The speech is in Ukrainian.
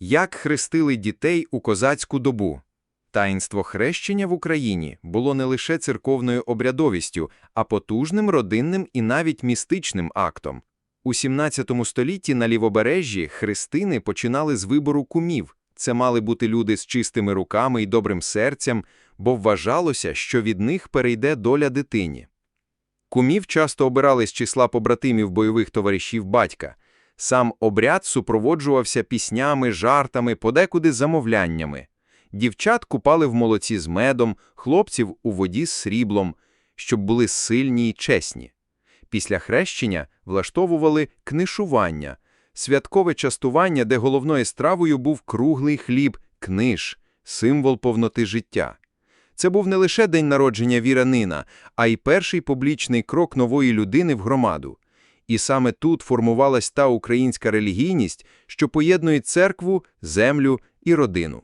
Як хрестили дітей у козацьку добу? Таїнство хрещення в Україні було не лише церковною обрядовістю, а потужним родинним і навіть містичним актом. У 17 столітті на лівобережжі хрестини починали з вибору кумів. Це мали бути люди з чистими руками і добрим серцем, бо вважалося, що від них перейде доля дитині. Кумів часто обирали з числа побратимів бойових товаришів батька. Сам обряд супроводжувався піснями, жартами, подекуди замовляннями. Дівчат купали в молоці з медом, хлопців у воді з сріблом, щоб були сильні й чесні. Після хрещення влаштовували книшування, святкове частування, де головною стравою був круглий хліб, книж, символ повноти життя. Це був не лише день народження віранина, а й перший публічний крок нової людини в громаду. І саме тут формувалась та українська релігійність, що поєднує церкву, землю і родину.